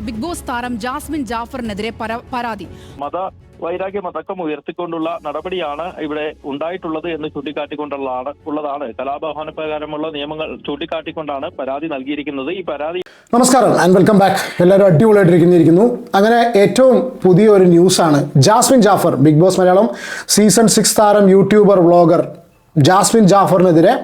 Big Boss താരം Jasmine ജാഫറിനെതിരെ പരാതി. മത വൈരാഗ്യ മതക്കം ഉയർത്തിക്കൊണ്ടുള്ള നടപടിയാണ് ഇവിടെ ഉണ്ടായിട്ടുള്ളത് എന്ന് ചൂണ്ടിക്കാട്ടിക്കൊണ്ടുള്ളതാണ് ഉള്ളതാണ്. കലാപഹന പ്രകാരമുള്ള നിയമങ്ങൾ ചൂണ്ടിക്കാട്ടിക്കൊണ്ടാണ് പരാതി നൽകിയിരിക്കുന്നത്. ഈ പരാതി നമസ്കാരം ആൻഡ് വെൽക്കം ബാക്ക് എല്ലാവരും അടിപൊളിയായിട്ടിരിക്കുന്നിരിക്കുന്നു. അങ്ങനെ ഏറ്റവും പുതിയ ഒരു ന്യൂസാണ് Jasmin Jafar Bigg Boss Malayalam season six താരം യൂട്യൂബർ വ്ളോഗർ ജാസ്മിൻ ജാഫറിനെതിരെ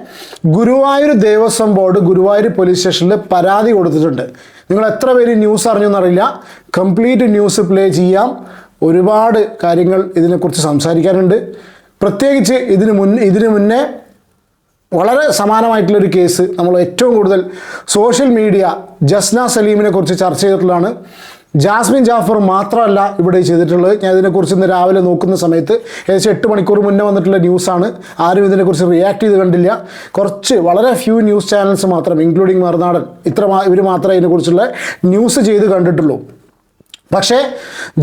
ഗുരുവായൂർ ദേവസ്വം ബോർഡ് ഗുരുവായൂർ പോലീസ് സ്റ്റേഷനിൽ പരാതി കൊടുത്തിട്ടുണ്ട്. നിങ്ങൾ എത്ര പേര് ന്യൂസ് അറിഞ്ഞെന്നറിയില്ല. കംപ്ലീറ്റ് ന്യൂസ് പ്ലേ ചെയ്യാം. ഒരുപാട് കാര്യങ്ങൾ ഇതിനെക്കുറിച്ച് സംസാരിക്കാനുണ്ട്. പ്രത്യേകിച്ച് ഇതിന് മുൻ ഇതിനു മുന്നേ വളരെ സമാനമായിട്ടുള്ളൊരു കേസ് നമ്മൾ ഏറ്റവും കൂടുതൽ സോഷ്യൽ മീഡിയ ജസ്ന സലീമിനെ കുറിച്ച് ചർച്ച ചെയ്തിട്ടുള്ളതാണ്. ജാസ്മിൻ ജാഫർ മാത്രമല്ല ഇവിടെ ചെയ്തിട്ടുള്ളത്. ഞാൻ ഇതിനെക്കുറിച്ച് ഇന്ന് രാവിലെ നോക്കുന്ന സമയത്ത് ഏകദേശം എട്ട് മണിക്കൂർ മുന്നേ വന്നിട്ടുള്ള ന്യൂസാണ്. ആരും ഇതിനെക്കുറിച്ച് റിയാക്ട് ചെയ്ത് കണ്ടില്ല. കുറച്ച് വളരെ ഫ്യൂ ന്യൂസ് ചാനൽസ് മാത്രം ഇൻക്ലൂഡിങ് മറുനാടൻ ഇത്ര ഇവർ മാത്രമേ ഇതിനെക്കുറിച്ചുള്ള ന്യൂസ് ചെയ്ത് കണ്ടിട്ടുള്ളൂ. പക്ഷേ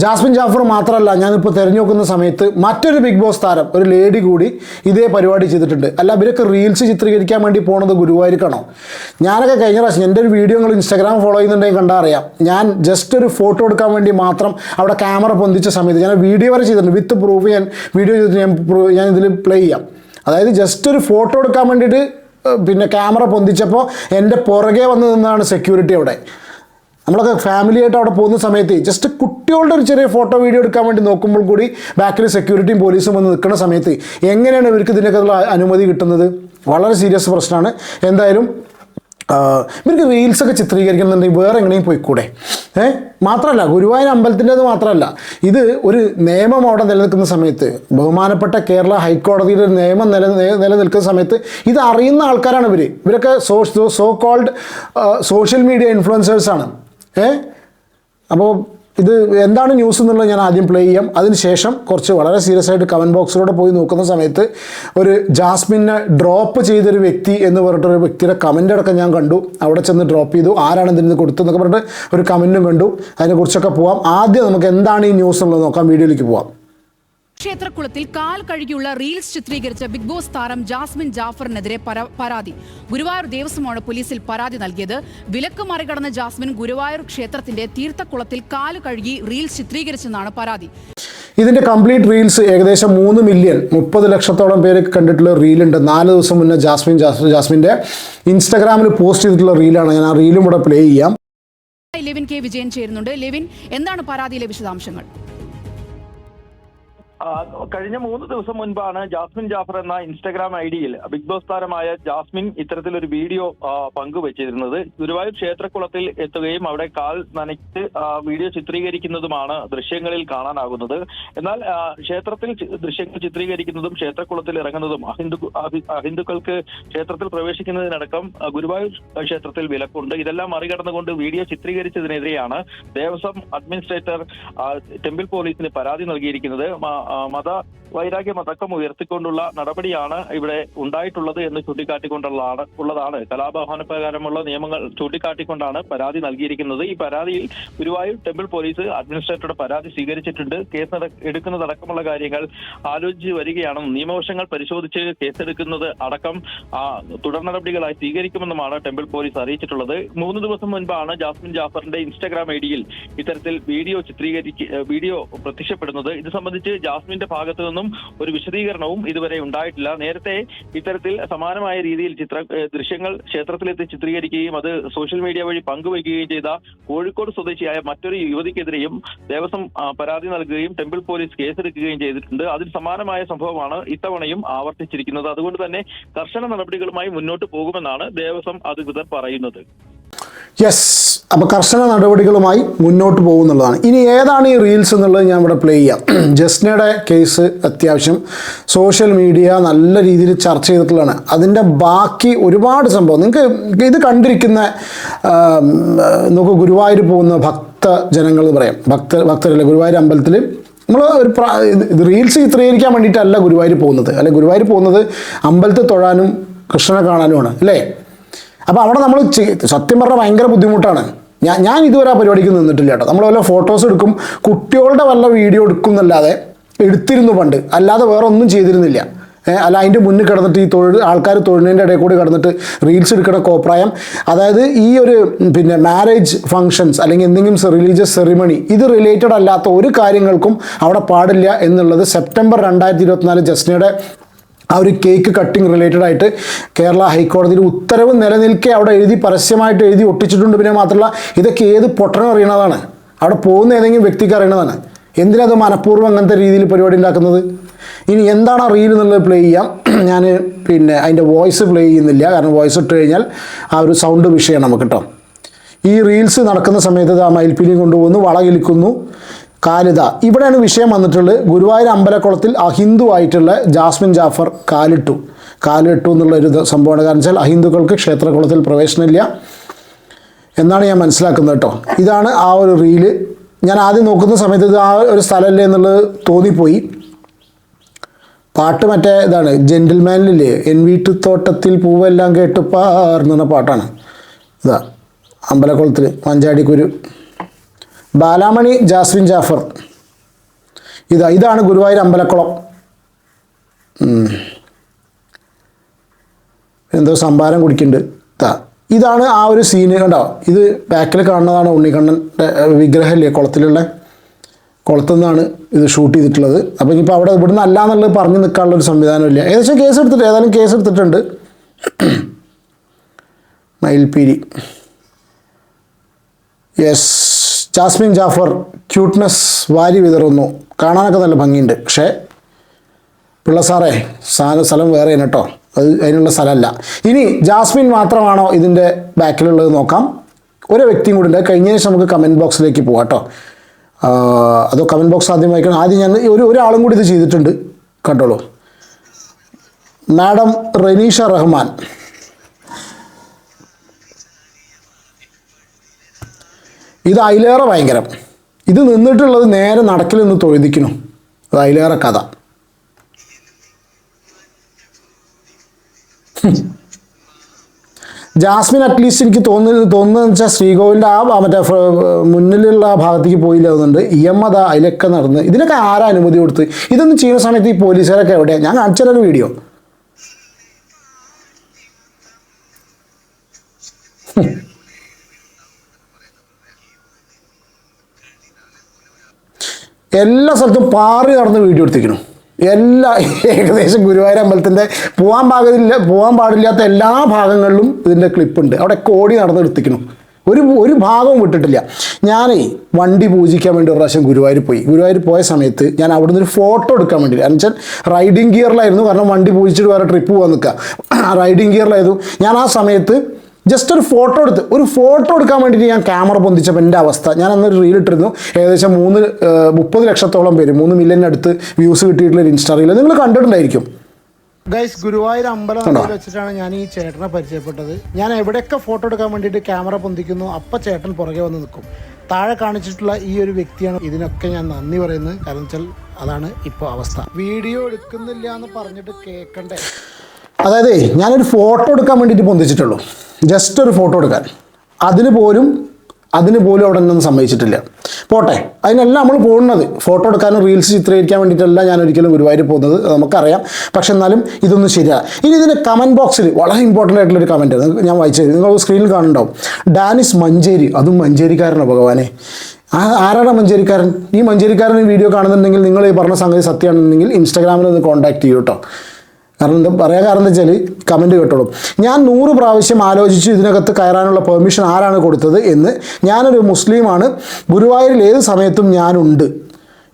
ജാസ്മിൻ ജാഫർ മാത്രമല്ല ഞാനിപ്പോൾ തിരഞ്ഞു നോക്കുന്ന സമയത്ത് മറ്റൊരു ബിഗ് ബോസ് താരം ഒരു ലേഡി കൂടി ഇതേ പരിപാടി ചെയ്തിട്ടുണ്ട്. അല്ല ഇവരൊക്കെ റീൽസ് ചിത്രീകരിക്കാൻ വേണ്ടി പോണത് ഗുരുവായൂർക്കാണോ? ഞാനൊക്കെ കഴിഞ്ഞ പ്രാവശ്യം എന്റെ ഒരു വീഡിയോ നിങ്ങൾ ഇൻസ്റ്റാഗ്രാം ഫോളോ ചെയ്യുന്നുണ്ടെങ്കിൽ കണ്ടാൽ അറിയാം. ഞാൻ ജസ്റ്റ് ഒരു ഫോട്ടോ എടുക്കാൻ വേണ്ടി മാത്രം അവിടെ ക്യാമറ പൊന്തിച്ച സമയത്ത് ഞാൻ വീഡിയോ വരെ ചെയ്തിട്ടുണ്ട്. വിത്ത് പ്രൂഫ് ഞാൻ വീഡിയോ ചെയ്തിട്ട് ഞാൻ ഞാൻ ഇതിൽ പ്ലേ ചെയ്യാം. അതായത് ജസ്റ്റ് ഒരു ഫോട്ടോ എടുക്കാൻ വേണ്ടിയിട്ട് പിന്നെ ക്യാമറ പൊന്തിച്ചപ്പോൾ എന്റെ പുറകെ വന്ന് നിന്നാണ് സെക്യൂരിറ്റി അവിടെ. നമ്മളൊക്കെ ഫാമിലി ആയിട്ട് അവിടെ പോകുന്ന സമയത്ത് ജസ്റ്റ് കുട്ടികളുടെ ഒരു ചെറിയ ഫോട്ടോ വീഡിയോ എടുക്കാൻ വേണ്ടി നോക്കുമ്പോൾ കൂടി ബാക്കിൽ സെക്യൂരിറ്റിയും പോലീസും വന്ന് നിൽക്കുന്ന സമയത്ത് എങ്ങനെയാണ് ഇവർക്ക് ഇതിനൊക്കെ ഉള്ള അനുമതി കിട്ടുന്നത്? വളരെ സീരിയസ് പ്രശ്നമാണ്. എന്തായാലും ഇവർക്ക് റീൽസൊക്കെ ചിത്രീകരിക്കുന്നുണ്ടെങ്കിൽ വേറെ എങ്ങനെയും പോയിക്കൂടെ? ഏഹ് മാത്രമല്ല ഗുരുവായൂർ അമ്പലത്തിന്റെത് മാത്രമല്ല ഇത് ഒരു നിയമം അവിടെ നിലനിൽക്കുന്ന സമയത്ത് ബഹുമാനപ്പെട്ട കേരള ഹൈക്കോടതിയുടെ ഒരു നിയമം നില- നിലനിൽക്കുന്ന സമയത്ത് ഇത് അറിയുന്ന ആൾക്കാരാണ് ഇവർ ഇവരൊക്കെ so so called social media ഇൻഫ്ലുവൻസേഴ്സാണ് ഏ? അപ്പോൾ ഇത് എന്താണ് ന്യൂസ് എന്നുള്ളത് ഞാൻ ആദ്യം പ്ലേ ചെയ്യാം. അതിനുശേഷം കുറച്ച് വളരെ സീരിയസ് ആയിട്ട് കമന്റ് ബോക്സിലൂടെ പോയി നോക്കുന്ന സമയത്ത് ഒരു ജാസ്മിനെ ഡ്രോപ്പ് ചെയ്തൊരു വ്യക്തി എന്ന് പറഞ്ഞിട്ടൊരു വ്യക്തിയുടെ കമന്റ് അടക്കം ഞാൻ കണ്ടു. അവിടെ ചെന്ന് ഡ്രോപ്പ് ചെയ്തു. ആരാണ് ഇതിന് കൊടുത്തതെന്നൊക്കെ പറഞ്ഞിട്ട് ഒരു കമന്റും കണ്ടു. അതിനെക്കുറിച്ചൊക്കെ പോവാം. ആദ്യം നമുക്ക് എന്താണ് ഈ ന്യൂസ് എന്നുള്ളത് നോക്കാം. വീഡിയോയിലേക്ക് പോവാം. ക്ഷേത്രക്കുളത്തിൽ കാൽ കഴുകിയുള്ള റീൽസ് ചിത്രീകരിച്ച ബിഗ് ബോസ് താരം ജാസ്മിൻ ജാഫറിനെതിരെ പര- പരാതി. ഗുരുവായൂർ ദേവസ്വമാണ് പോലീസിൽ പരാതി നൽകിയത്. വിലക്ക് മറികടന്ന ജാസ്മിൻ ഗുരുവായൂർ ക്ഷേത്രത്തിന്റെ തീർത്ഥക്കുളത്തിൽ കാൽ കഴുകി റീൽസ് ചിത്രീകരിച്ചെന്നാണ് പരാതി. ഇതിന്റെ കംപ്ലീറ്റ് റീൽസ് ഏകദേശം മൂന്ന് മില്യൺ മുപ്പത് ലക്ഷത്തോളം പേര് കണ്ടിട്ടുള്ള റീലുണ്ട്. നാല് ദിവസം മുന്നേ ജാസ്മിൻ ജാസ്മിന്റെ ജാസ്മിന്റെ ഇൻസ്റ്റാഗ്രാമിൽ പോസ്റ്റ് ചെയ്തിട്ടുള്ള റീലാണ്. ഞാൻ ആ റീലും കൂടെ പ്ലേ ചെയ്യാം. ലെവിൻ കെ വിജയൻ ചേരുന്നുണ്ട്. ലെവിൻ എന്താണ് പരാതിയിലെ വിശദാംശങ്ങൾ? കഴിഞ്ഞ മൂന്ന് ദിവസം മുൻപാണ് ജാസ്മിൻ ജാഫർ എന്ന ഇൻസ്റ്റഗ്രാം ഐ ഡിയിൽ ബിഗ് ബോസ് താരമായ ജാസ്മിൻ ഇത്തരത്തിലൊരു വീഡിയോ പങ്കുവച്ചിരുന്നത്. ഗുരുവായൂർ ക്ഷേത്രക്കുളത്തിൽ എത്തുകയും അവിടെ കാൽ നനച്ച് വീഡിയോ ചിത്രീകരിക്കുന്നതുമാണ് ദൃശ്യങ്ങളിൽ കാണാനാകുന്നത്. എന്നാൽ ക്ഷേത്രത്തിൽ ദൃശ്യങ്ങൾ ചിത്രീകരിക്കുന്നതും ക്ഷേത്രക്കുളത്തിൽ ഇറങ്ങുന്നതും അഹിന്ദു അഹി- അഹിന്ദുക്കൾക്ക് ക്ഷേത്രത്തിൽ പ്രവേശിക്കുന്നതിനടക്കം ഗുരുവായൂർ ക്ഷേത്രത്തിൽ വിലക്കുണ്ട്. ഇതെല്ലാം മറികടന്നുകൊണ്ട് വീഡിയോ ചിത്രീകരിച്ചതിനെതിരെയാണ് ദേവസ്വം അഡ്മിനിസ്ട്രേറ്റർ ടെമ്പിൾ പോലീസിന് പരാതി നൽകിയിരിക്കുന്നത്. മ- വൈരാഗ്യം മത വൈരാഗ്യമടക്കം ഉയർത്തിക്കൊണ്ടുള്ള നടപടിയാണ് ഇവിടെ ഉണ്ടായിട്ടുള്ളത് എന്ന് ചൂണ്ടിക്കാട്ടിക്കൊണ്ടുള്ളതാണ് ഉള്ളതാണ്. കലാപഹന പ്രകാരമുള്ള നിയമങ്ങൾ ചൂണ്ടിക്കാട്ടിക്കൊണ്ടാണ് പരാതി നൽകിയിരിക്കുന്നത്. ഈ പരാതിയിൽ ഗുരുവായൂർ ടെമ്പിൾ പോലീസ് അഡ്മിനിസ്ട്രേറ്ററുടെ പരാതി സ്വീകരിച്ചിട്ടുണ്ട്. കേസ് എടുക്കുന്നതടക്കമുള്ള കാര്യങ്ങൾ ആലോചിച്ച് വരികയാണെന്നും നിയമവശങ്ങൾ പരിശോധിച്ച് കേസെടുക്കുന്നത് അടക്കം തുടർ നടപടികളായി സ്വീകരിക്കുമെന്നുമാണ് ടെമ്പിൾ പോലീസ് അറിയിച്ചിട്ടുള്ളത്. മൂന്ന് ദിവസം മുൻപാണ് ജാസ്മിൻ ജാഫറിന്റെ ഇൻസ്റ്റാഗ്രാം ഐ ഡിയിൽ ഇത്തരത്തിൽ വീഡിയോ ചിത്രീകരിക്ക വീഡിയോ പ്രത്യക്ഷപ്പെടുന്നത്. ഇത് സംബന്ധിച്ച് ജാസ്മിന്റെ ഭാഗത്തു നിന്നും ഒരു വിശദീകരണവും ഇതുവരെ ഉണ്ടായിട്ടില്ല. നേരത്തെ ഇത്തരത്തിൽ സമാനമായ രീതിയിൽ ചിത്ര ദൃശ്യങ്ങൾ ക്ഷേത്രത്തിലെത്തി ചിത്രീകരിക്കുകയും അത് സോഷ്യൽ മീഡിയ വഴി പങ്കുവയ്ക്കുകയും ചെയ്ത കോഴിക്കോട് സ്വദേശിയായ മറ്റൊരു യുവതിക്കെതിരെയും ദേവസ്വം പരാതി നൽകുകയും ടെമ്പിൾ പോലീസ് കേസെടുക്കുകയും ചെയ്തിട്ടുണ്ട്. അതിൽ സമാനമായ സംഭവമാണ് ഇത്തവണയും ആവർത്തിച്ചിരിക്കുന്നത്. അതുകൊണ്ട് തന്നെ കർശന നടപടികളുമായി മുന്നോട്ട് പോകുമെന്നാണ് ദേവസ്വം അധികൃതർ പറയുന്നത്. യെസ് അപ്പോൾ കർശന നടപടികളുമായി മുന്നോട്ട് പോകുന്നുള്ളതാണ്. ഇനി ഏതാണ് ഈ റീൽസ് എന്നുള്ളത് ഞാൻ ഇവിടെ പ്ലേ ചെയ്യാം. ജസ്നയുടെ കേസ് അത്യാവശ്യം സോഷ്യൽ മീഡിയ നല്ല രീതിയിൽ ചർച്ച ചെയ്തിട്ടുള്ളതാണ്. അതിന്റെ ബാക്കി ഒരുപാട് സംഭവം. നിങ്ങൾക്ക് ഇത് കണ്ടിരിക്കുന്ന നമുക്ക് ഗുരുവായൂർ പോകുന്ന ഭക്ത ജനങ്ങൾ എന്ന് പറയാം. ഭക്ത ഭക്തരല്ലേ? ഗുരുവായൂർ അമ്പലത്തിൽ നമ്മൾ ഒരു പ്രാ ഇത് റീൽസ് ചിത്രീകരിക്കാൻ വേണ്ടിയിട്ടല്ല ഗുരുവായൂർ പോകുന്നത്. അല്ലെ ഗുരുവായൂർ പോകുന്നത് അമ്പലത്തിൽ തൊഴാനും കൃഷ്ണനെ കാണാനുമാണ്. അല്ലേ? അപ്പോൾ അവിടെ നമ്മൾ സത്യം പറഞ്ഞാൽ ഭയങ്കര ബുദ്ധിമുട്ടാണ്. ഞാൻ ഞാൻ ഇതുവരെ ആ പരിപാടിക്ക് നിന്നിട്ടില്ല കേട്ടോ. നമ്മൾ വല്ല ഫോട്ടോസ് എടുക്കും കുട്ടികളുടെ വല്ല വീഡിയോ എടുക്കും എന്നല്ലാതെ എടുത്തിരുന്നു പണ്ട്. അല്ലാതെ വേറെ ഒന്നും ചെയ്തിരുന്നില്ല അല്ല അതിന്റെ മുന്നിൽ കിടന്നിട്ട് ഈ തൊഴിൽ ആൾക്കാർ തൊഴിലിന്റെ ഇടയിൽ കൂടി കിടന്നിട്ട് റീൽസ് എടുക്കുന്ന കോപ്രായം. അതായത് ഈ ഒരു പിന്നെ മാരേജ് ഫങ്ഷൻസ് അല്ലെങ്കിൽ എന്തെങ്കിലും റിലീജിയസ് സെറിമണി ഇത് റിലേറ്റഡ് അല്ലാത്ത ഒരു കാര്യങ്ങൾക്കും അവിടെ പാടില്ല എന്നുള്ളത് സെപ്റ്റംബർ രണ്ടായിരത്തി ഇരുപത്തിനാല് ജസ്നയുടെ ആ ഒരു കേക്ക് കട്ടിംഗ് റിലേറ്റഡ് ആയിട്ട് കേരള ഹൈക്കോടതിയിൽ ഉത്തരവ് നിലനിൽക്കെ അവിടെ എഴുതി പരസ്യമായിട്ട് എഴുതി ഒട്ടിച്ചിട്ടുണ്ട്. പിന്നെ മാത്രമല്ല ഇതൊക്കെ ഏത് പൊട്ടനും അറിയണതാണ്. അവിടെ പോകുന്ന ഏതെങ്കിലും വ്യക്തിക്ക് അറിയണതാണ്. എന്തിനത് മനഃപൂർവം അങ്ങനത്തെ രീതിയിൽ പരിപാടി ഉണ്ടാക്കുന്നത്? ഇനി എന്താണ് റീൽ എന്നുള്ളത് പ്ലേ ചെയ്യാം. ഞാൻ പിന്നെ അതിന്റെ വോയിസ് പ്ലേ ചെയ്യുന്നില്ല. കാരണം വോയിസ് ഇട്ട് കഴിഞ്ഞാൽ ആ ഒരു സൗണ്ട് വിഷയമാണ് നമുക്ക് കേട്ടോ ഈ റീൽസ് നടക്കുന്ന സമയത്ത് ആ മയിൽപ്പിലിയും കൊണ്ടുപോകുന്നു വളകിലിക്കുന്നു കാലിത. ഇവിടെയാണ് വിഷയം വന്നിട്ടുള്ളത്. ഗുരുവായൂർ അമ്പലക്കുളത്തിൽ അഹിന്ദു ആയിട്ടുള്ള ജാസ്മിൻ ജാഫർ കാലിട്ടു. കാലിട്ടു എന്നുള്ള ഒരു സംഭവമാണ്. കാരണം വെച്ചാൽ അഹിന്ദുക്കൾക്ക് ക്ഷേത്രകുളത്തിൽ പ്രവേശനമില്ല എന്നാണ് ഞാൻ മനസ്സിലാക്കുന്നത് കേട്ടോ. ഇതാണ് ആ ഒരു റീൽ. ഞാൻ ആദ്യം നോക്കുന്ന സമയത്ത് ഇത് ആ ഒരു സ്ഥലമല്ലേ എന്നുള്ളത് തോന്നിപ്പോയി. പാട്ട് മറ്റേ ഇതാണ് ജെന്റിൽമാനിലില്ലേ എൻ വീട്ടുത്തോട്ടത്തിൽ പൂവെല്ലാം കേട്ട് പാട്ടാണ്. ഇതാ അമ്പലക്കുളത്തിൽ മഞ്ചാടിക്കുരു. ബാലാമണി ജാസ്മിൻ ജാഫർ. ഇതാ ഇതാണ് ഗുരുവായൂർ അമ്പലക്കുളം. എന്തോ സംഭാരം കുടിക്കുന്നുണ്ട്. താ ഇതാണ് ആ ഒരു സീന് കണ്ടോ? ഇത് ബാക്കിൽ കാണുന്നതാണ് ഉണ്ണിക്കണ്ണന്റെ വിഗ്രഹമല്ലേ കുളത്തിലുള്ള കുളത്തു നിന്നാണ് ഇത് ഷൂട്ട് ചെയ്തിട്ടുള്ളത്. അപ്പോൾ ഇനിയിപ്പോൾ അവിടെ ഇവിടുന്ന് അല്ല എന്നുള്ളത് പറഞ്ഞു നിൽക്കാനുള്ള ഒരു സംവിധാനമില്ല ഏകദേശം കേസ് എടുത്തിട്ട് ഏതായാലും കേസ് എടുത്തിട്ടുണ്ട്. മയിൽപ്പീരി യെസ് ജാസ്മിൻ ജാഫർ ക്യൂട്ട്നെസ് വാരി വിതറുന്നു. കാണാനൊക്കെ നല്ല ഭംഗിയുണ്ട്. പക്ഷേ പിള്ള സാറേ സാധന സ്ഥലം വേറെ കേട്ടോ അത് അതിനുള്ള സ്ഥലമല്ല. ഇനി ജാസ്മിൻ മാത്രമാണോ ഇതിന്റെ ബാക്കിലുള്ളത് നോക്കാം. ഒരു വ്യക്തിയും കൂടി ഉണ്ട്. കഴിഞ്ഞ ശേഷം നമുക്ക് കമന്റ് ബോക്സിലേക്ക് പോകാം കേട്ടോ അതോ കമന്റ് ബോക്സ് ആദ്യം വായിക്കണം. ആദ്യം ഞാൻ ഒരു ഒരാളും കൂടി ഇത് ചെയ്തിട്ടുണ്ട്. കണ്ടോളൂ. മാഡം റനീഷ റഹ്മാൻ. ഇത് അതിലേറെ ഭയങ്കരം. ഇത് നിന്നിട്ടുള്ളത് നേരെ നടക്കിൽ നിന്ന് തൊഴുതിക്കണം അത് അതിലേറെ കഥ. ജാസ്മിൻ അറ്റ്ലീസ്റ്റ് എനിക്ക് തോന്നുന്നത് തോന്നുന്നത് വെച്ചാൽ ശ്രീകോവിലിന്റെ ആ മറ്റേ മുന്നിലുള്ള ആ ഭാഗത്തേക്ക് പോയില്ല എന്നുണ്ട് ഇ എം അതാ അതിലൊക്കെ നടന്ന്. ഇതിനൊക്കെ ആരാ അനുമതി കൊടുത്ത്? ഇതൊന്നും ചെയ്യുന്ന സമയത്ത് ഈ പോലീസുകാരൊക്കെ എവിടെയാണ് ഞാൻ കാണിച്ചു വീഡിയോ. എല്ലാ സ്ഥലത്തും പാറി നടന്ന് വീഡിയോ എടുത്തിരിക്കണം എല്ലാ ഏകദേശം ഗുരുവായൂർ അമ്പലത്തിന്റെ പോകാൻ പാകത്തില്ല പോകാൻ പാടില്ലാത്ത എല്ലാ ഭാഗങ്ങളിലും ഇതിന്റെ ക്ലിപ്പുണ്ട് അവിടെ കോടി നടന്ന് എടുത്തിക്കണം ഒരു ഒരു ഭാഗവും വിട്ടിട്ടില്ല. ഞാനേ വണ്ടി പൂജിക്കാൻ വേണ്ടി ഒരു പ്രാവശ്യം ഗുരുവായൂർ പോയി. ഗുരുവായൂർ പോയ സമയത്ത് ഞാൻ അവിടുന്ന് ഒരു ഫോട്ടോ എടുക്കാൻ വേണ്ടി കാരണം വെച്ചാൽ റൈഡിങ് ഗിയറിലായിരുന്നു കാരണം വണ്ടി പൂജിച്ചിട്ട് വേറെ ട്രിപ്പ് പോകാൻ നിൽക്കുക. റൈഡിങ് ഗിയറിലായിരുന്നു ഞാൻ ആ സമയത്ത് ജസ്റ്റ് ഒരു ഫോട്ടോ എടുത്ത് ഒരു ഫോട്ടോ എടുക്കാൻ വേണ്ടിയിട്ട് ഞാൻ ക്യാമറ പൊന്തിച്ചപ്പോൾ എന്റെ അവസ്ഥ. ഞാൻ അന്നൊരു റീൽ ഇട്ടിരുന്നു. ഏകദേശം മൂന്ന് മുപ്പത് ലക്ഷത്തോളം പേര് മൂന്ന് മില്യൻ അടുത്ത് വ്യൂസ് കിട്ടിയിട്ടുള്ള ഒരു ഇൻസ്റ്റാ റീൽ നിങ്ങൾ കണ്ടിട്ടുണ്ടായിരിക്കും. ഗൈസ് ഗുരുവായൂർ അമ്പലം വെച്ചിട്ടാണ് ഞാൻ ഈ ചേട്ടനെ പരിചയപ്പെട്ടത്. ഞാൻ എവിടെയൊക്കെ ഫോട്ടോ എടുക്കാൻ വേണ്ടിയിട്ട് ക്യാമറ പൊന്തിക്കുന്നു അപ്പം ചേട്ടൻ പുറകെ വന്ന് നിൽക്കും. താഴെ കാണിച്ചിട്ടുള്ള ഈ ഒരു വ്യക്തിയാണ് ഇതിനൊക്കെ ഞാൻ നന്ദി പറയുന്നത്. കാരണം വെച്ചാൽ അതാണ് ഇപ്പോൾ അവസ്ഥ. വീഡിയോ എടുക്കുന്നില്ല എന്ന് പറഞ്ഞിട്ട് കേൾക്കണ്ടേ അതായത് ഞാനൊരു ഫോട്ടോ എടുക്കാൻ വേണ്ടിയിട്ട് പൊന്തിച്ചിട്ടുള്ളൂ ജസ്റ്റ് ഒരു ഫോട്ടോ എടുക്കാൻ. അതിന് പോലും അതിന് പോലും അവിടെ ഒന്നും സമ്മതിച്ചിട്ടില്ല. പോട്ടെ അതിനെല്ലാം നമ്മൾ പോകുന്നത്. ഫോട്ടോ എടുക്കാനും റീൽസ് ചിത്രീകരിക്കാൻ വേണ്ടിയിട്ടല്ല ഞാൻ ഒരിക്കലും ഗുരുവായൂർ പോകുന്നത്. നമുക്കറിയാം. പക്ഷെ എന്നാലും ഇതൊന്നും ശരിയാണ് ഇനി ഇതിന്റെ കമന്റ് ബോക്സിൽ വളരെ ഇമ്പോർട്ടന്റ് ആയിട്ടുള്ളൊരു കമന്റ് ഞാൻ വായിച്ചത് നിങ്ങൾ സ്ക്രീനിൽ കാണുന്നുണ്ടാവും. ഡാനിസ് മഞ്ചേരി. അതും മഞ്ചേരിക്കാരനാണ് ഭഗവാനെ. ആരാണ് മഞ്ചേരിക്കാരൻ? ഈ മഞ്ചേരിക്കാരൻ വീഡിയോ കാണുന്നുണ്ടെങ്കിൽ നിങ്ങൾ ഈ പറഞ്ഞ സംഗതി സത്യമാണെന്നുണ്ടെങ്കിൽ ഇൻസ്റ്റാഗ്രാമിൽ ഒന്ന് കോൺടാക്ട് ചെയ്യൂ കേട്ടോ കാരണം എന്താ പറയാൻ കാരണം എന്താ വെച്ചാൽ കമന്റ് കേട്ടോളൂ. ഞാൻ നൂറ് പ്രാവശ്യം ആലോചിച്ചു ഇതിനകത്ത് കയറാനുള്ള പെർമിഷൻ ആരാണ് കൊടുത്തത് എന്ന്. ഞാനൊരു മുസ്ലിമാണ്. ഗുരുവായൂരിൽ ഏത് സമയത്തും ഞാനുണ്ട്.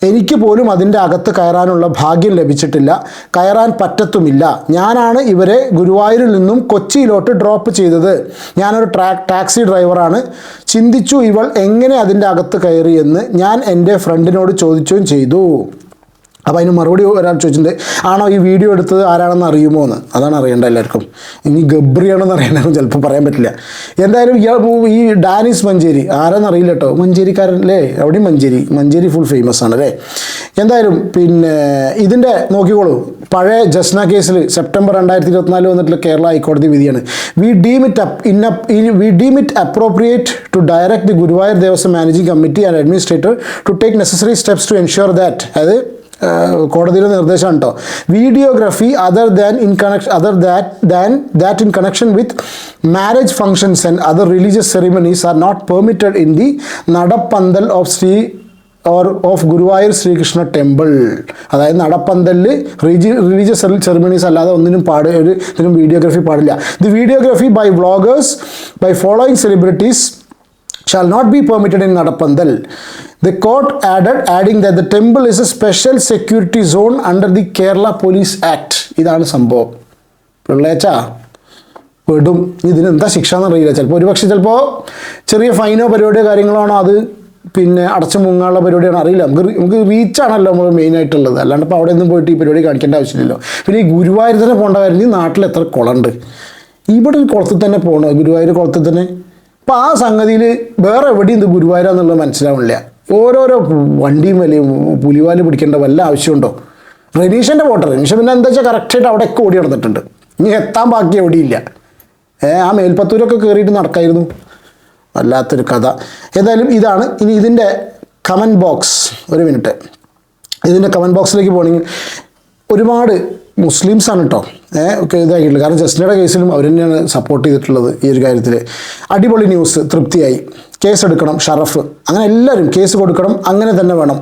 എനിക്ക് പോലും അതിന്റെ അകത്ത് കയറാനുള്ള ഭാഗ്യം ലഭിച്ചിട്ടില്ല. കയറാൻ പറ്റത്തുമില്ല. ഞാനാണ് ഇവരെ ഗുരുവായൂരിൽ നിന്നും കൊച്ചിയിലോട്ട് ഡ്രോപ്പ് ചെയ്തത്. ഞാനൊരു ട്രാ ടാക്സി ഡ്രൈവറാണ് ചിന്തിച്ചു ഇവൾ എങ്ങനെ അതിന്റെ അകത്ത് കയറിയെന്ന് ഞാൻ എന്റെ ഫ്രണ്ടിനോട് ചോദിച്ചും ചെയ്തു. അപ്പോൾ അതിന് മറുപടി ഒരാൾ ചോദിച്ചിട്ടുണ്ട് ആണോ ഈ വീഡിയോ എടുത്തത് ആരാണെന്ന് അറിയുമോ എന്ന്? അതാണ് അറിയേണ്ട എല്ലാവർക്കും. ഇനി ഗബ്രിയാണെന്ന് അറിയണമെന്ന് ചിലപ്പോൾ പറയാൻ പറ്റില്ല. എന്തായാലും ഇയാൾ ഈ ഡാനിസ് മഞ്ചേരി ആരാന്ന് അറിയില്ല കേട്ടോ മഞ്ചേരിക്കാരൻ അല്ലേ? എവിടെയും മഞ്ചേരി. മഞ്ചേരി ഫുൾ ഫേമസ് ആണ് അല്ലേ? എന്തായാലും പിന്നെ ഇതിന്റെ നോക്കിക്കോളൂ. പഴയ ജസ്ന കേസിൽ സെപ്റ്റംബർ രണ്ടായിരത്തി ഇരുപത്തിനാല് വന്നിട്ടുള്ള കേരള ഹൈക്കോടതി വിധിയാണ്. We deem it in we deem it appropriate to direct the Guruvayur Devaswom managing committee and administrator to take necessary steps to ensure that അതായത് കോടതിയുടെ നിർദ്ദേശമാണ് കേട്ടോ videography other than in connection other that than that in connection with marriage functions and other religious ceremonies are not permitted in the Nadapanthal of Sri or of Guruvayur Sreekrishna temple അതായത് നടപ്പന്തലിൽ Riji religious ceremonies അല്ലാതെ ഒന്നിനും പാട് ഒരു ഇതിനും videography പാടില്ല. The videography by vloggers by following celebrities shall not be permitted in Nadapandal. The court added, adding that the temple is a special security zone under the Kerala Police Act. ഇതാണ് സംഭവം. പിള്ളേച്ചാ പെടും. ഇതിന് എന്താ ശിക്ഷ എന്നറിയില്ല ചിലപ്പോൾ ഒരുപക്ഷെ ചിലപ്പോൾ ചെറിയ ഫൈനോ പരിപാടിയോ കാര്യങ്ങളാണോ അത് പിന്നെ അടച്ചു മുങ്ങാനുള്ള പരിപാടിയാണ് അറിയില്ല. നമുക്ക് നമുക്ക് റീച്ചാണല്ലോ നമ്മൾ മെയിൻ ആയിട്ടുള്ളത്. അല്ലാണ്ട് ഇപ്പോൾ അവിടെ ഒന്നും പോയിട്ട് ഈ പരിപാടി കാണിക്കേണ്ട ആവശ്യമില്ലല്ലോ. പിന്നെ ഈ ഗുരുവായൂർ തന്നെ പോകേണ്ട കാര്യം നാട്ടിൽ എത്ര കുളമുണ്ട് ഇവിടെ ഒരു കുളത്തിൽ തന്നെ പോകണോ ഗുരുവായൂർ കുളത്തിൽ തന്നെ? അപ്പോൾ ആ സംഗതിയിൽ വേറെ എവിടെയും ഇത് ഗുരുവായൂരാന്നുള്ളത് മനസ്സിലാവണില്ല. ഓരോരോ വണ്ടിയും വലിയ പുലിവാൽ പിടിക്കേണ്ട വല്ല ആവശ്യമുണ്ടോ? റെനീഷന്റെ വോട്ടർ റനീഷ് പിന്നെ എന്താ വെച്ചാൽ കറക്റ്റായിട്ട് അവിടെയൊക്കെ ഓടി നടന്നിട്ടുണ്ട്. ഇനി എത്താൻ ബാക്കി എവിടെയില്ല. ആ മേൽപ്പത്തൂരൊക്കെ കയറിയിട്ട് നടക്കായിരുന്നു. വല്ലാത്തൊരു കഥ. ഏതായാലും ഇതാണ് ഇനി ഇതിന്റെ കമന്റ് ബോക്സ് ഒരു മിനിറ്റ് ഇതിന്റെ കമന്റ് ബോക്സിലേക്ക് പോകണമെങ്കിൽ ഒരുപാട് മുസ്ലിംസാണ് കേട്ടോ ഇതാക്കിയിട്ടില്ല കാരണം ജസ്റ്റിനയുടെ കേസിലും അവർ തന്നെയാണ് സപ്പോർട്ട് ചെയ്തിട്ടുള്ളത് ഈ ഒരു കാര്യത്തിൽ അടിപൊളി ന്യൂസ് തൃപ്തിയായി. കേസ് എടുക്കണം ഷറഫ്. അങ്ങനെ എല്ലാവരും കേസ് കൊടുക്കണം അങ്ങനെ തന്നെ വേണം.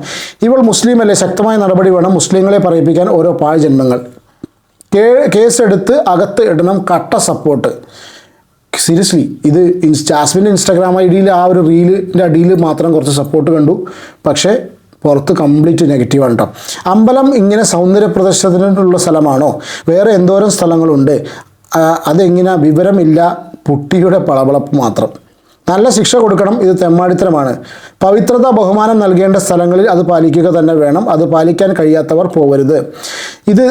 ഇവൾ മുസ്ലിം അല്ലേ ശക്തമായ നടപടി വേണം മുസ്ലിങ്ങളെ പറയിപ്പിക്കാൻ ഓരോ പാഴ് ജന്മങ്ങൾ കേസെടുത്ത് അകത്ത് ഇടണം കട്ട സപ്പോർട്ട് സീരിയസ്ലി ഇത് ജാസ്മിന്റെ ഇൻസ്റ്റാഗ്രാം ഐ ഡിയിൽ ആ ഒരു റീലിന്റെ അടിയിൽ മാത്രം കുറച്ച് സപ്പോർട്ട് കണ്ടു. പക്ഷേ പുറത്ത് കംപ്ലീറ്റ് നെഗറ്റീവാണ് കേട്ടോ അമ്പലം ഇങ്ങനെ സൗന്ദര്യ പ്രദർശനത്തിനുള്ള സ്ഥലമാണോ? വേറെ എന്തോരം സ്ഥലങ്ങളുണ്ട്? അതെങ്ങനെ? വിവരമില്ല. പുട്ടിയുടെ പളവളപ്പ് മാത്രം. നല്ല ശിക്ഷ കൊടുക്കണം. ഇത് തെമ്മാടിത്തരമാണ്. പവിത്രത ബഹുമാനം നൽകേണ്ട സ്ഥലങ്ങളിൽ അത് പാലിക്കുക തന്നെ വേണം. അത് പാലിക്കാൻ കഴിയാത്തവർ പോകരുത് ഇത്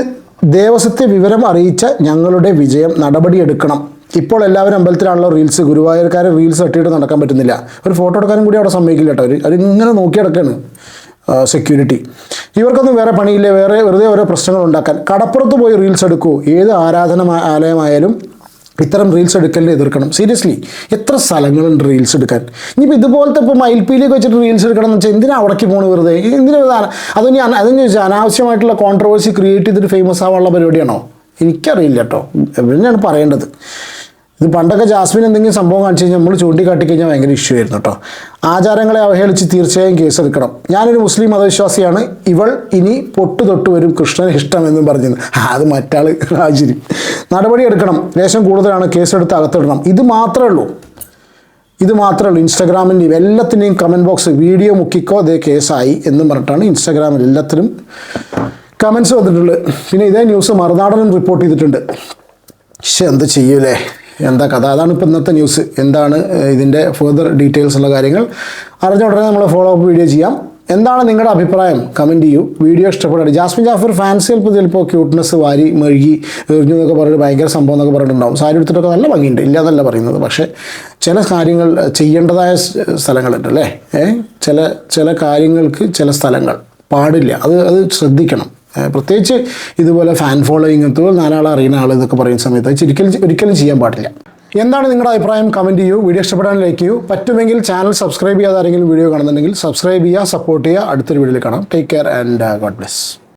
ദേവസ്വത്തെ വിവരം അറിയിച്ച ഞങ്ങളുടെ വിജയം നടപടിയെടുക്കണം. ഇപ്പോൾ എല്ലാവരും അമ്പലത്തിലാണല്ലോ റീൽസ് ഗുരുവായൂർക്കാരെ റീൽസ് തട്ടിയിട്ട് നടക്കാൻ പറ്റുന്നില്ല. ഒരു ഫോട്ടോ എടുക്കാനും കൂടി അവിടെ സമ്മതിക്കില്ല കേട്ടോ അവർ അവരിങ്ങനെ നോക്കി കിടക്കാണ് സെക്യൂരിറ്റി ഇവർക്കൊന്നും വേറെ പണിയില്ല? വേറെ വെറുതെ ഓരോ പ്രശ്നങ്ങൾ ഉണ്ടാക്കാൻ. കടപ്പുറത്ത് പോയി റീൽസ് എടുക്കൂ. ഏത് ആരാധന ആലയമായാലും ഇത്തരം റീൽസ് എടുക്കലിനെ എതിർക്കണം. സീരിയസ്ലി എത്ര സ്ഥലങ്ങളുണ്ട് റീൽസ് എടുക്കാൻ? ഇനിയിപ്പോൾ ഇതുപോലത്തെ ഇപ്പോൾ മയിൽപ്പീലിയൊക്കെ വെച്ചിട്ട് റീൽസ് എടുക്കണം എന്ന് വെച്ചാൽ എന്തിനാ അവിടേക്ക് പോണ് വെറുതെ? എന്തിനാ അതിന് അതെന്ന് ചോദിച്ചാൽ അനാവശ്യമായിട്ടുള്ള കോൺട്രവേഴ്സി ക്രിയേറ്റ് ചെയ്തിട്ട് ഫേമസ് ആവാനുള്ള പരിപാടിയാണോ? എനിക്കറിയില്ല കേട്ടോ. എവിടെയാണ് പറയേണ്ടത്? ഇത് പണ്ടൊക്കെ ജാസ്മിൻ എന്തെങ്കിലും സംഭവം കാണിച്ചു കഴിഞ്ഞാൽ നമ്മൾ ചൂണ്ടിക്കാട്ടി കഴിഞ്ഞാൽ ഭയങ്കര ഇഷ്യൂ ആയിരുന്നു കേട്ടോ ആചാരങ്ങളെ അവഹേളിച്ച് തീർച്ചയായും കേസെടുക്കണം. ഞാനൊരു മുസ്ലിം മതവിശ്വാസിയാണ്. ഇവൾ ഇനി പൊട്ടു തൊട്ട് വരും കൃഷ്ണൻ ഇഷ്ടമെന്നും പറഞ്ഞു പറഞ്ഞത് അത് മറ്റാൾ ഹാജിരി നടപടി എടുക്കണം. ലേശം കൂടുതലാണ് കേസെടുത്ത് അകത്തിടണം. ഇത് മാത്രമേ ഉള്ളൂ. ഇത് മാത്രമേ ഉള്ളൂ. ഇൻസ്റ്റാഗ്രാമിന്റെയും എല്ലാത്തിന്റെയും കമന്റ് ബോക്സ് വീഡിയോ മുക്കിക്കോ അതേ കേസായി എന്നും പറഞ്ഞിട്ടാണ് ഇൻസ്റ്റാഗ്രാമിൽ എല്ലാത്തിനും കമൻസ് വന്നിട്ടുള്ളത്. പിന്നെ ഇതേ ന്യൂസ് മറുനാടനും റിപ്പോർട്ട് ചെയ്തിട്ടുണ്ട്. പക്ഷെ എന്ത് ചെയ്യൂലേ? എന്താ കഥ? അതാണ് ഇപ്പോൾ ഇന്നത്തെ ന്യൂസ് എന്താണ് ഇതിന്റെ ഫെർദർ ഡീറ്റെയിൽസ് ഉള്ള കാര്യങ്ങൾ അറിഞ്ഞ ഉടനെ നമ്മൾ ഫോളോ അപ്പ് വീഡിയോ ചെയ്യാം. എന്താണ് നിങ്ങളുടെ അഭിപ്രായം? കമന്റ് ചെയ്യൂ. വീഡിയോ ഇഷ്ടപ്പെടുക ജാസ്മിൻ ജാഫർ ഫാൻസ് ചിലപ്പോൾ ചിലപ്പോൾ ക്യൂട്ട്നെസ് വാരി മെഴുകി എറിഞ്ഞു എന്നൊക്കെ പറഞ്ഞിട്ട് ഭയങ്കര സംഭവം എന്നൊക്കെ പറഞ്ഞിട്ടുണ്ടാവും. സാരി എടുത്തിട്ടൊക്കെ നല്ല ഭംഗിയുണ്ട്. ഇല്ല എന്നല്ല പറയുന്നത്. പക്ഷേ ചില കാര്യങ്ങൾ ചെയ്യേണ്ടതായ സ്ഥലങ്ങളുണ്ട് അല്ലേ? ചില ചില കാര്യങ്ങൾക്ക് ചില സ്ഥലങ്ങൾ പാടില്ല. അത് അത് ശ്രദ്ധിക്കണം. പ്രത്യേകിച്ച് ഇതുപോലെ ഫാൻ ഫോളോയിങ് എത്തുമ്പോൾ നാലാളെ അറിയുന്ന ആൾ ഇതൊക്കെ പറയുന്ന സമയത്ത് ഒരിക്കലും ഒരിക്കലും ചെയ്യാൻ പാടില്ല. എന്താണ് നിങ്ങളുടെ അഭിപ്രായം? കമന്റ് ചെയ്യൂ. വീഡിയോ ഇഷ്ടപ്പെടാൻ ലൈക്ക് ചെയ്യൂ. പറ്റുമെങ്കിൽ ചാനൽ സബ്സ്ക്രൈബ് ചെയ്യാതെ ആരെങ്കിലും വീഡിയോ കാണുന്നുണ്ടെങ്കിൽ സബ്സ്ക്രൈബ് ചെയ്യുക സപ്പോർട്ട് ചെയ്യുക. അടുത്തൊരു വീഡിയോയിൽ കാണാം. Take care and god bless